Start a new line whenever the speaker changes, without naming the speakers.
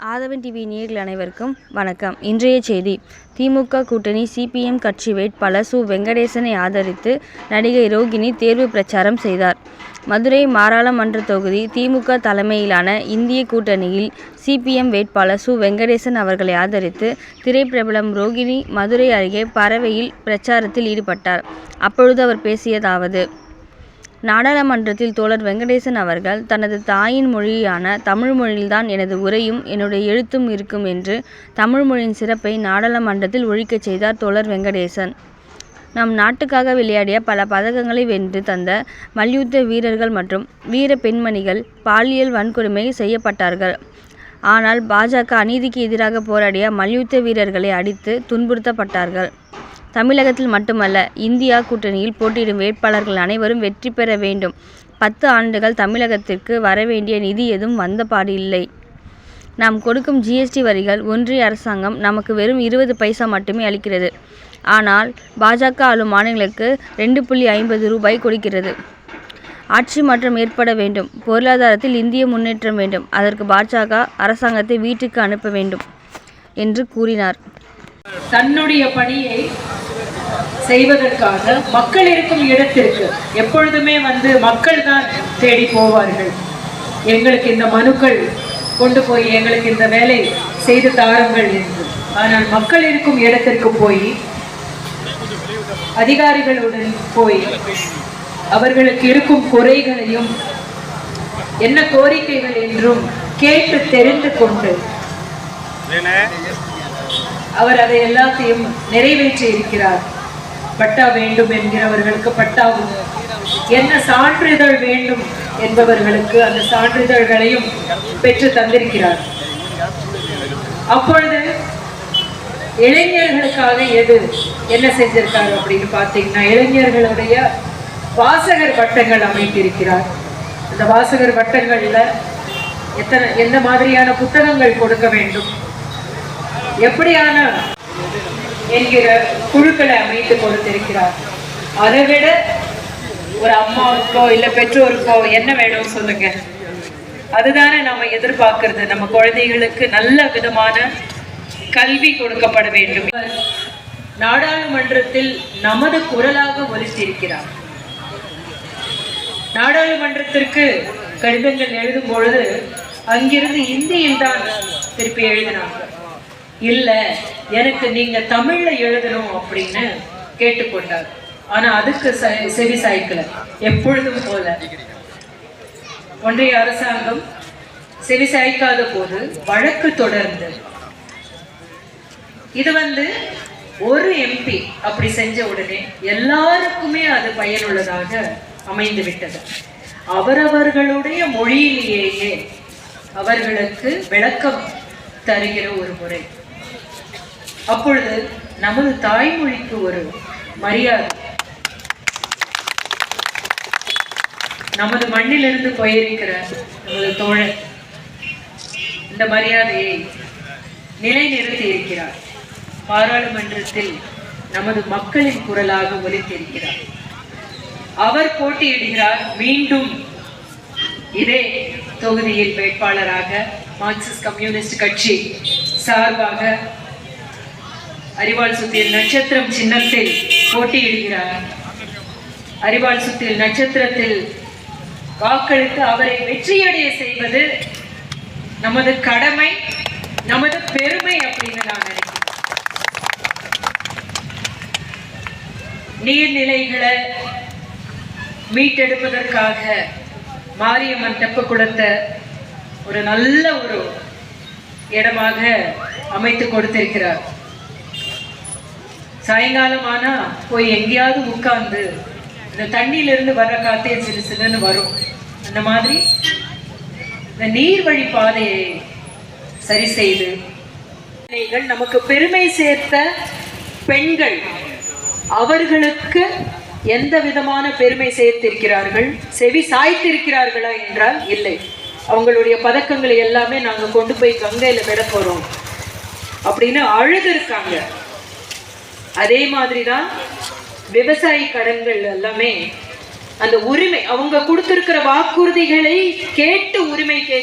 ஆதவன் TV நேர்கள் அனைவருக்கும் வணக்கம். இன்றைய செய்தி. திமுக கூட்டணி சிபிஎம் கட்சி வேட்பாளர் சு வெங்கடேசனை ஆதரித்து நடிகை ரோகிணி தேர்வு பிரச்சாரம் செய்தார். மதுரை மாராளமன்ற தொகுதி திமுக தலைமையிலான இந்திய கூட்டணியில் சிபிஎம் வேட்பாளர் சு வெங்கடேசன் அவர்களை ஆதரித்து திரைப்பிரபலம் ரோகிணி மதுரை அருகே பறவையில் பிரச்சாரத்தில் ஈடுபட்டார். அப்பொழுது அவர் பேசியதாவது நாடாளுமன்றத்தில் தோழர் வெங்கடேசன் அவர்கள் தனது தாயின் மொழியான தமிழ் மொழியில்தான் எனது உரையும் என்னுடைய எழுத்தும் இருக்கும் என்று தமிழ் மொழியின் சிறப்பை நாடாளுமன்றத்தில் ஒழிக்கச் செய்தார் தோழர் வெங்கடேசன். நம் நாட்டுக்காக விளையாடிய பல பதக்கங்களை வென்று தந்த மல்யுத்த வீரர்கள் மற்றும் வீர பெண்மணிகள் பாலியல் வன்கொடுமை செய்யப்பட்டார்கள். ஆனால் பாஜக அநீதிக்கு எதிராக போராடிய மல்யுத்த வீரர்களை அடித்து துன்புறுத்தப்பட்டார்கள். தமிழகத்தில் மட்டுமல்ல இந்தியா கூட்டணியில் போட்டியிடும் வேட்பாளர்கள் அனைவரும் வெற்றி பெற வேண்டும். பத்து ஆண்டுகள் தமிழகத்திற்கு வரவேண்டிய நிதி எதுவும் வந்தபாடு இல்லை. நாம் கொடுக்கும் ஜிஎஸ்டி வரிகள் ஒன்றிய அரசாங்கம் நமக்கு வெறும் இருபது பைசா மட்டுமே அளிக்கிறது. ஆனால் பாஜக ஆளும் மாநிலங்களுக்கு ரெண்டு புள்ளி ஐம்பது ரூபாய் கொடுக்கிறது. ஆட்சி மாற்றம் ஏற்பட வேண்டும். பொருளாதாரத்தில் இந்திய முன்னேற்றம் வேண்டும். அதற்கு பாஜக அரசாங்கத்தை வீட்டுக்கு அனுப்ப வேண்டும். என்று கூறினார்.
தன்னுடைய பணியை செய்வதற்காக மக்கள் இருக்கும் இடத்திற்கு எப்பொழுதுமே வந்து மக்கள் தான் தேடி போவார்கள். எங்களுக்கு இந்த மனுக்கள் கொண்டு போய் எங்களுக்கு இந்த வேலை செய்து தாருங்கள் என்று. ஆனால் மக்கள் இருக்கும் இடத்திற்கு போய் அதிகாரிகளுடன் போய் அவர்களுக்கு இருக்கும் குறைகளையும் என்ன கோரிக்கைகள் என்றும் கேட்டு தெரிந்து கொண்டு அவர் அதை எல்லாத்தையும் நிறைவேற்றி இருக்கிறார் பட்டா வேண்டும் என்கிறவர்களுக்கு பட்டாவும். என்ன சான்றிதழ் வேண்டும் என்பவர்களுக்கு அந்த சான்றிதழ்களையும் பெற்று தந்திருக்கிறார். அப்பொழுது இளைஞர்களுக்காக எது என்ன செஞ்சிருக்காரு அப்படின்னு பார்த்தீங்கன்னா இளைஞர்களுடைய வாசகர் வட்டங்கள் அமைத்திருக்கிறார். அந்த வாசகர் வட்டங்களில் எத்தனை எந்த மாதிரியான புத்தகங்கள் கொடுக்க வேண்டும்? எப்படியான என்கிற குழுக்களை அமைத்து கொடுத்திருக்கிறார். அதை விட ஒரு அம்மாவுக்கோ இல்ல பெற்றோருக்கோ என்ன வேணும் சொல்லுங்க. அதுதானே நம்ம எதிர்பார்க்கிறது. நம்ம குழந்தைகளுக்கு நல்ல விதமான கல்வி கொடுக்கப்பட வேண்டும். நாடாளுமன்றத்தில் நமது குரலாக ஒலித்திருக்கிறார். நாடாளுமன்றத்திற்கு கடிதங்கள் எழுதும் பொழுது அங்கிருந்து இந்தியில் தான் திருப்பி எழுதினாங்க இல்ல எனக்கு நீங்க தமிழ்ல எழுதணும் அப்படின்னு கேட்டுக்கொண்டார் ஆனா அதுக்கு செ- செவி சாய்க்கல. எப்பொழுதும் போல. ஒன்றிய அரசாங்கம் செவி சாய்க்காத போது வழக்கு தொடர்ந்து. இது வந்து ஒரு எம்பி அப்படி செஞ்ச உடனே எல்லாருக்குமே அது பயனுள்ளதாக அமைந்து விட்டது. அவரவர்களுடைய மொழியிலேயே அவர்களுக்கு விளக்கம் தருகிற ஒரு முறை. அப்பொழுது நமது தாய்மொழிக்கு ஒரு மரியாதை. நமது மண்ணிலிருந்து போயிருக்கிற நமது தோழர் இந்த மரியாதையை நிலைநிறுத்தி இருக்கிறார். பாராளுமன்றத்தில் நமது மக்களின் குரலாக ஒலித்திருக்கிறார். அவர் போட்டியிடுகிறார் மீண்டும் இதே தொகுதியில் வேட்பாளராக மார்க்சிஸ்ட் கம்யூனிஸ்ட் கட்சி சார்பாக அறிவாள் சுத்தில் நட்சத்திரம் சின்னத்தில் போட்டியிடுகிறார். அறிவாள் சுத்தில் நட்சத்திரத்தில் வாக்களித்து அவரை வெற்றியடைய செய்வது நமது கடமை நமது பெருமை அப்படின்னு நான் நினைக்கிறேன். நீர்நிலைகளை மீட்டெடுப்பதற்காக மாரியம்மன் தெப்ப குளத்தை ஒரு நல்ல ஒரு இடமாக அமைத்து கொடுத்திருக்கிறார். சாயங்காலம் ஆனால் போய் எங்கேயாவது உட்கார்ந்து இந்த தண்ணியில இருந்து வர்ற காத்தே சிறு சிறுன்னு வரும். அந்த மாதிரி இந்த நீர்வழி பாதையை சரி செய்து நமக்கு பெருமை சேர்த்த பெண்கள் அவர்களுக்கு எந்த விதமான பெருமை சேர்த்திருக்கிறார்கள்? செவி சாய்த்திருக்கிறார்களா என்றால் இல்லை. அவங்களுடைய பதக்கங்களை எல்லாமே நாங்கள் கொண்டு போய் கங்கையில் விட போறோம். அப்படின்னு அழுது இருக்காங்க அதே மாதிரி தான் விவசாயி கடன்கள் எல்லாமே அந்த உரிமை அவங்க கொடுத்துருக்கிற வாக்குறுதிகளை கேட்டு உரிமை கே